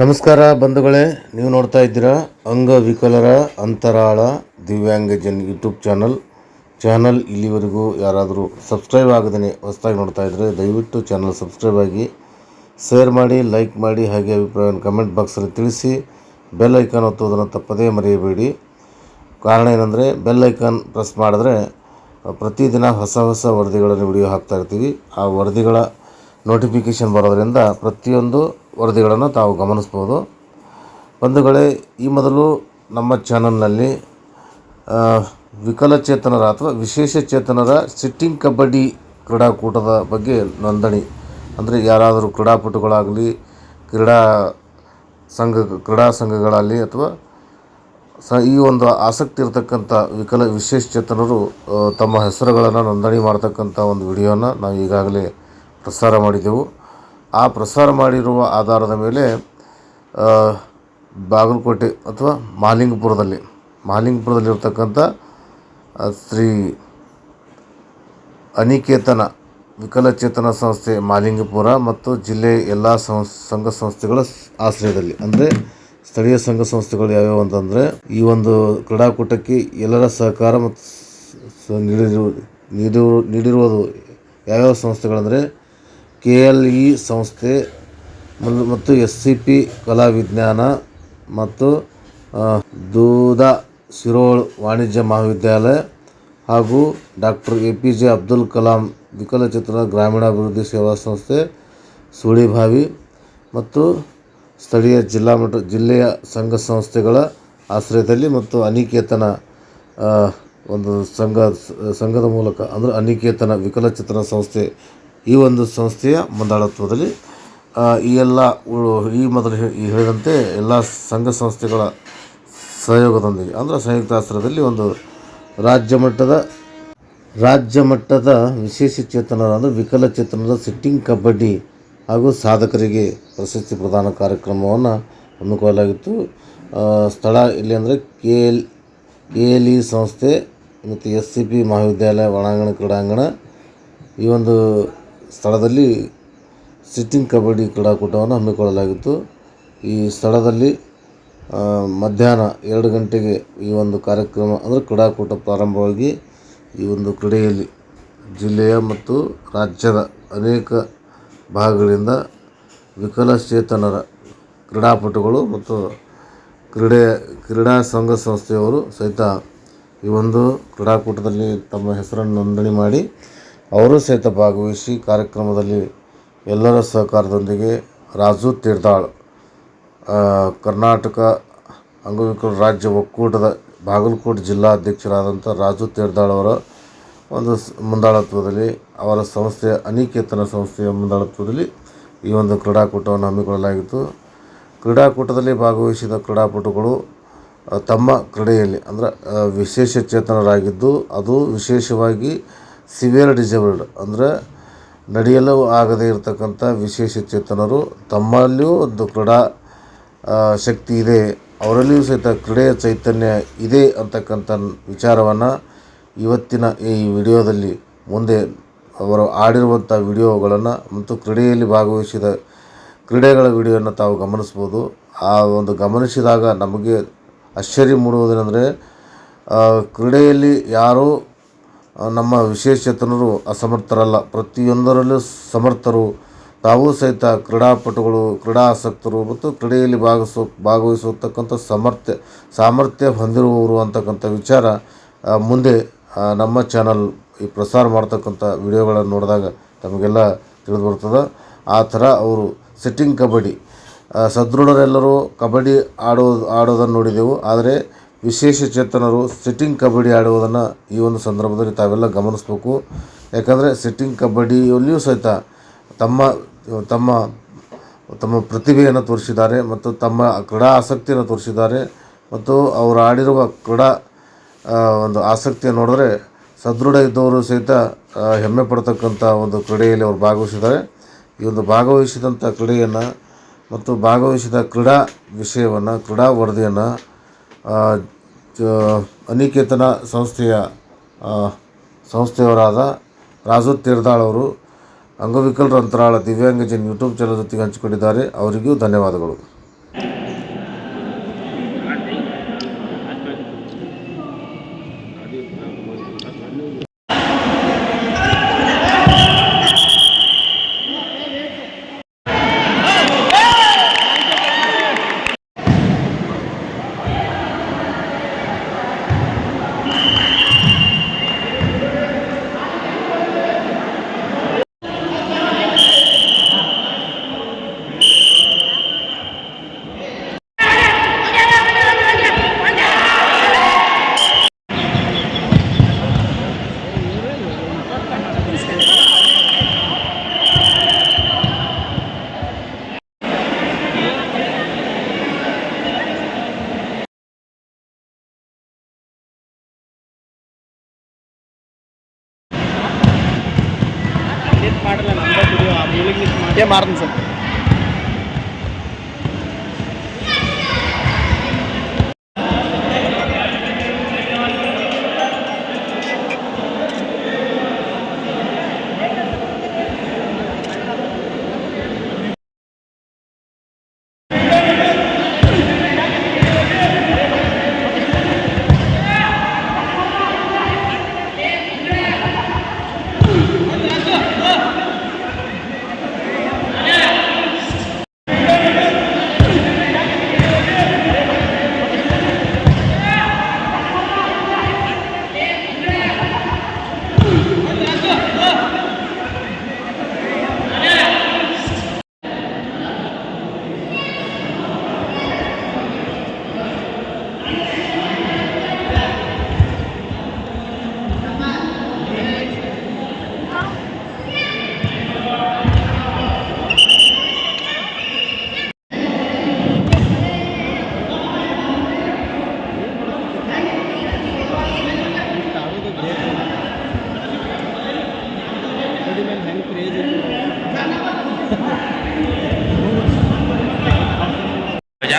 ನಮಸ್ಕಾರ ಬಂಧುಗಳೇ, ನೀವು ನೋಡ್ತಾ ಇದ್ದೀರಾ ಅಂಗವಿಕಲರ ಅಂತರಾಳ ದಿವ್ಯಾಂಗಜನ್ ಯೂಟ್ಯೂಬ್ ಚಾನಲ್. ಚಾನಲ್ ಇಲ್ಲಿವರೆಗೂ ಯಾರಾದರೂ ಸಬ್ಸ್ಕ್ರೈಬ್ ಆಗದೇ ಹೊಸದಾಗಿ ನೋಡ್ತಾ ಇದ್ದರೆ ದಯವಿಟ್ಟು ಚಾನಲ್ ಸಬ್ಸ್ಕ್ರೈಬ್ ಆಗಿ, ಶೇರ್ ಮಾಡಿ, ಲೈಕ್ ಮಾಡಿ, ಹಾಗೆ ಅಭಿಪ್ರಾಯವನ್ನು ಕಮೆಂಟ್ ಬಾಕ್ಸಲ್ಲಿ ತಿಳಿಸಿ, ಬೆಲ್ ಐಕಾನ್ ಒತ್ತುವುದನ್ನು ತಪ್ಪದೇ ಮರೆಯಬೇಡಿ. ಕಾರಣ ಏನಂದರೆ, ಬೆಲ್ ಐಕಾನ್ ಪ್ರೆಸ್ ಮಾಡಿದ್ರೆ, ಪ್ರತಿದಿನ ಹೊಸ ಹೊಸ ವರದಿಗಳನ್ನು ವಿಡಿಯೋ ಹಾಕ್ತಾ ಇರ್ತೀವಿ. ಆ ವರದಿಗಳ ನೋಟಿಫಿಕೇಷನ್ ಬರೋದರಿಂದ ಪ್ರತಿಯೊಂದು ವರದಿಗಳನ್ನು ತಾವು ಗಮನಿಸ್ಬೋದು. ಬಂಧುಗಳೇ ಈ ಮೊದಲು ನಮ್ಮ ಚಾನಲ್ನಲ್ಲಿ ವಿಕಲಚೇತನರ ಅಥವಾ ವಿಶೇಷ ಚೇತನರ ಸಿಟ್ಟಿಂಗ್ ಕಬಡ್ಡಿ ಕ್ರೀಡಾಕೂಟದ ಬಗ್ಗೆ ನೋಂದಣಿ. ಅಂದರೆ ಯಾರಾದರೂ ಕ್ರೀಡಾಪಟುಗಳಾಗಲಿ, ಕ್ರೀಡಾ ಸಂಘ, ಕ್ರೀಡಾ ಸಂಘಗಳಲ್ಲಿ ಅಥವಾ ಸ, ಈ ಒಂದು ಆಸಕ್ತಿ ಇರತಕ್ಕಂಥ ವಿಕಲ, ವಿಶೇಷ ಚೇತನರು ತಮ್ಮ ಹೆಸರುಗಳನ್ನು ನೋಂದಣಿ ಮಾಡ್ತಕ್ಕಂಥ ಒಂದು ವಿಡಿಯೋನ ನಾವು ಈಗಾಗಲೇ ಪ್ರಸಾರ ಮಾಡಿದೆವು. ಆ ಪ್ರಸಾರ ಮಾಡಿರುವ ಆಧಾರದ ಮೇಲೆ ಬಾಗಲಕೋಟೆ ಅಥವಾ ಮಾಲಿಂಗಪುರದಲ್ಲಿ, ಮಾಲಿಂಗಪುರದಲ್ಲಿರ್ತಕ್ಕಂಥ ಶ್ರೀ ಅನಿಕೇತನ, ವಿಕಲಚೇತನ ಸಂಸ್ಥೆ ಮಾಲಿಂಗಪುರ ಮತ್ತು ಜಿಲ್ಲೆಯ ಎಲ್ಲ ಸಂಸ್ ಸಂಘ ಸಂಸ್ಥೆಗಳ ಆಶ್ರಯದಲ್ಲಿ. ಅಂದರೆ ಸ್ಥಳೀಯ ಸಂಘ ಸಂಸ್ಥೆಗಳು ಯಾವ್ಯಾವು ಅಂತಂದರೆ, ಈ ಒಂದು ಕ್ರೀಡಾಕೂಟಕ್ಕೆ ಎಲ್ಲರ ಸಹಕಾರ ಮತ್ತು ನೀಡಿರು ನೀಡಿರು, ನೀಡಿರುವುದು ಯಾವ್ಯಾವ ಸಂಸ್ಥೆಗಳಂದರೆ ಕೆ ಎಲ್ ಇ ಸಂಸ್ಥೆ ಮತ್ತು ಎಸ್ ಸಿ ಪಿ ಕಲಾ ವಿಜ್ಞಾನ ಮತ್ತು ದೂದ ಶಿರೋಳ್ ವಾಣಿಜ್ಯ ಮಹಾವಿದ್ಯಾಲಯ ಹಾಗೂ doctor A P J Abdul Kalam ವಿಕಲಚಿತ್ರ ಗ್ರಾಮೀಣಾಭಿವೃದ್ಧಿ ಸೇವಾ ಸಂಸ್ಥೆ ಸುಳಿಭಾವಿ ಮತ್ತು ಸ್ಥಳೀಯ ಜಿಲ್ಲಾ ಮಟ್ಟ, ಜಿಲ್ಲೆಯ ಸಂಘ ಸಂಸ್ಥೆಗಳ ಆಶ್ರಯದಲ್ಲಿ ಮತ್ತು ಅನಿಕೇತನ ಒಂದು ಸಂಘ, ಸಂಘದ ಮೂಲಕ, ಅಂದರೆ ಅನಿಕೇತನ ವಿಕಲಚೇತನ ಸಂಸ್ಥೆ ಈ ಒಂದು ಸಂಸ್ಥೆಯ ಮುಂದಾಳತ್ವದಲ್ಲಿ ಈ ಎಲ್ಲ ಈ ಮೊದಲು ಹೇಳಿದಂತೆ ಎಲ್ಲ ಸಂಘ ಸಂಸ್ಥೆಗಳ ಸಹಯೋಗದೊಂದಿಗೆ, ಅಂದರೆ ಸಂಯುಕ್ತ ಆಶ್ರಯದಲ್ಲಿ ಒಂದು ರಾಜ್ಯ ಮಟ್ಟದ ರಾಜ್ಯ ಮಟ್ಟದ ವಿಶೇಷ ಚೇತನರ, ಅಂದರೆ ವಿಕಲಚೇತನರ ಸಿಟ್ಟಿಂಗ್ ಕಬಡ್ಡಿ ಹಾಗೂ ಸಾಧಕರಿಗೆ ಪ್ರಶಸ್ತಿ ಪ್ರದಾನ ಕಾರ್ಯಕ್ರಮವನ್ನು ಹಮ್ಮಿಕೊಳ್ಳಲಾಗಿತ್ತು. ಸ್ಥಳ ಇಲ್ಲಿ ಅಂದರೆ K L K L E ಸಂಸ್ಥೆ ಮತ್ತು ಎಸ್ ಸಿ ಪಿ ಮಹಾವಿದ್ಯಾಲಯ, ಒಳಾಂಗಣ, ಕ್ರೀಡಾಂಗಣ, ಈ ಒಂದು ಸ್ಥಳದಲ್ಲಿ ಸಿಟ್ಟಿಂಗ್ ಕಬಡ್ಡಿ ಕ್ರೀಡಾಕೂಟವನ್ನು ಹಮ್ಮಿಕೊಳ್ಳಲಾಗಿತ್ತು. ಈ ಸ್ಥಳದಲ್ಲಿ ಮಧ್ಯಾಹ್ನ ಎರಡು ಗಂಟೆಗೆ ಈ ಒಂದು ಕಾರ್ಯಕ್ರಮ, ಅಂದರೆ ಕ್ರೀಡಾಕೂಟ ಪ್ರಾರಂಭವಾಗಿ ಈ ಒಂದು ಕ್ರೀಡೆಯಲ್ಲಿ ಜಿಲ್ಲೆಯ ಮತ್ತು ರಾಜ್ಯದ ಅನೇಕ ಭಾಗಗಳಿಂದ ವಿಕಲಚೇತನರ ಕ್ರೀಡಾಪಟುಗಳು ಮತ್ತು ಕ್ರೀಡೆ, ಕ್ರೀಡಾ ಸಂಘ ಸಂಸ್ಥೆಯವರು ಸಹಿತ ಈ ಒಂದು ಕ್ರೀಡಾಕೂಟದಲ್ಲಿ ತಮ್ಮ ಹೆಸರನ್ನು ನೋಂದಣಿ ಮಾಡಿ ಅವರು ಸಹಿತ ಭಾಗವಹಿಸಿ ಕಾರ್ಯಕ್ರಮದಲ್ಲಿ ಎಲ್ಲರ ಸಹಕಾರದೊಂದಿಗೆ ರಾಜು ತೀರ್ಥಾಳ್ ಕರ್ನಾಟಕ ಅಂಗವಿಕಲ ರಾಜ್ಯ ಒಕ್ಕೂಟದ ಬಾಗಲಕೋಟೆ ಜಿಲ್ಲಾ ಅಧ್ಯಕ್ಷರಾದಂಥ ರಾಜು ತೀರ್ಥಾಳ್ ಅವರ ಒಂದು ಮುಂದಾಳತ್ವದಲ್ಲಿ, ಅವರ ಸಂಸ್ಥೆಯ ಅನಿಕೇತನ ಸಂಸ್ಥೆಯ ಮುಂದಾಳತ್ವದಲ್ಲಿ ಈ ಒಂದು ಕ್ರೀಡಾಕೂಟವನ್ನು ಹಮ್ಮಿಕೊಳ್ಳಲಾಗಿತ್ತು. ಕ್ರೀಡಾಕೂಟದಲ್ಲಿ ಭಾಗವಹಿಸಿದ ಕ್ರೀಡಾಪಟುಗಳು ತಮ್ಮ ಕ್ರೀಡೆಯಲ್ಲಿ ಅಂದರೆ ವಿಶೇಷ ಚೇತನರಾಗಿದ್ದು, ಅದು ವಿಶೇಷವಾಗಿ ಸಿವಿಯರ್ ಡಿಸೇಬಲ್ಡ್ ಅಂದರೆ ನಡೆಯಲು ಆಗದೇ ಇರತಕ್ಕಂಥ ವಿಶೇಷ ಚೇತನರು, ತಮ್ಮಲ್ಲಿಯೂ ಒಂದು ಕ್ರೀಡಾ ಶಕ್ತಿ ಇದೆ, ಅವರಲ್ಲಿಯೂ ಸಹಿತ ಕ್ರೀಡೆಯ ಚೈತನ್ಯ ಇದೆ ಅಂತಕ್ಕಂಥ ವಿಚಾರವನ್ನು ಇವತ್ತಿನ ಈ ವಿಡಿಯೋದಲ್ಲಿ ಮುಂದೆ ಅವರು ಆಡಿರುವಂಥ ವಿಡಿಯೋಗಳನ್ನು ಮತ್ತು ಕ್ರೀಡೆಯಲ್ಲಿ ಭಾಗವಹಿಸಿದ ಕ್ರೀಡೆಗಳ ವಿಡಿಯೋನ ತಾವು ಗಮನಿಸ್ಬೋದು. ಆ ಒಂದು ಗಮನಿಸಿದಾಗ ನಮಗೆ ಆಶ್ಚರ್ಯ ಮೂಡುವುದೇನೆಂದರೆ ಕ್ರೀಡೆಯಲ್ಲಿ ಯಾರೂ ನಮ್ಮ ವಿಶೇಷತನರು ಅಸಮರ್ಥರಲ್ಲ. ಪ್ರತಿಯೊಂದರಲ್ಲೂ ಸಮರ್ಥರು. ತಾವೂ ಸಹಿತ ಕ್ರೀಡಾಪಟುಗಳು, ಕ್ರೀಡಾಸಕ್ತರು ಮತ್ತು ಕ್ರೀಡೆಯಲ್ಲಿ ಭಾಗಿಸೋ ಭಾಗವಹಿಸತಕ್ಕಂಥ ಸಮರ್ಥ್ಯ, ಸಾಮರ್ಥ್ಯ ಹೊಂದಿರುವವರು ಅಂತಕ್ಕಂಥ ವಿಚಾರ ಮುಂದೆ ನಮ್ಮ ಚಾನಲ್ ಈ ಪ್ರಸಾರ ಮಾಡ್ತಕ್ಕಂಥ ವಿಡಿಯೋಗಳನ್ನು ನೋಡಿದಾಗ ತಮಗೆಲ್ಲ ತಿಳಿದು ಬರ್ತದೆ ಆ ಥರ ಅವರು ಸಿಟ್ಟಿಂಗ್ ಕಬಡ್ಡಿ. ಸದೃಢರೆಲ್ಲರೂ ಕಬಡ್ಡಿ ಆಡೋ, ಆಡೋದನ್ನು ನೋಡಿದೆವು. ಆದರೆ ವಿಶೇಷ ಚೇತನರು ಸಿಟ್ಟಿಂಗ್ ಕಬಡ್ಡಿ ಆಡುವುದನ್ನು ಈ ಒಂದು ಸಂದರ್ಭದಲ್ಲಿ ತಾವೆಲ್ಲ ಗಮನಿಸಬೇಕು. ಯಾಕಂದರೆ ಸಿಟ್ಟಿಂಗ್ ಕಬಡ್ಡಿಯಲ್ಲಿಯೂ ಸಹಿತ ತಮ್ಮ ತಮ್ಮ ತಮ್ಮ ಪ್ರತಿಭೆಯನ್ನು ತೋರಿಸಿದ್ದಾರೆ ಮತ್ತು ತಮ್ಮ ಕ್ರೀಡಾ ಆಸಕ್ತಿಯನ್ನು ತೋರಿಸಿದ್ದಾರೆ. ಮತ್ತು ಅವರು ಆಡಿರುವ ಕ್ರೀಡಾ ಒಂದು ಆಸಕ್ತಿಯನ್ನು ನೋಡಿದ್ರೆ ಸದೃಢ ಇದ್ದವರು ಸಹಿತ ಹೆಮ್ಮೆ ಪಡ್ತಕ್ಕಂಥ ಒಂದು ಕ್ರೀಡೆಯಲ್ಲಿ ಅವರು ಭಾಗವಹಿಸಿದ್ದಾರೆ. ಈ ಒಂದು ಭಾಗವಹಿಸಿದಂಥ ಕ್ರೀಡೆಯನ್ನು ಮತ್ತು ಭಾಗವಹಿಸಿದ ಕ್ರೀಡಾ ವಿಷಯವನ್ನು, ಕ್ರೀಡಾ ವರದಿಯನ್ನು ಅನಿಕೇತನ ಸಂಸ್ಥೆಯ ಸಂಸ್ಥೆಯವರಾದ ರಾಜು ತೀರ್ದಾಳ್ ಅವರು ಅಂಗವಿಕಲರ ಅಂತರಾಳ ದಿವ್ಯಾಂಗಜನ್ ಯೂಟ್ಯೂಬ್ ಚಾನಲ್ ಜೊತೆಗೆ ಹಂಚಿಕೊಂಡಿದ್ದಾರೆ. ಅವರಿಗೂ ಧನ್ಯವಾದಗಳು. K Maran sir.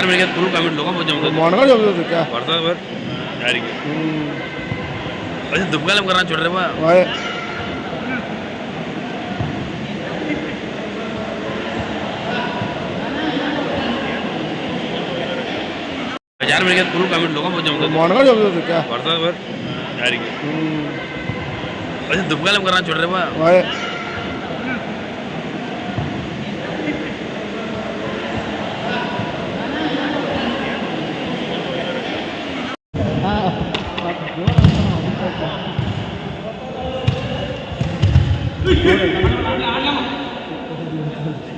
मेरे ख्याल फुल पेमेंट होगा मुझे मानगा जॉब तो क्या पड़ता है पर यार अच्छा दुबका लम करना छोड़ रहे बा हजार मेरे ख्याल फुल पेमेंट होगा मुझे मानगा जॉब तो क्या पड़ता है पर यार अच्छा दुबका लम करना छोड़ रहे बा वाय ಏ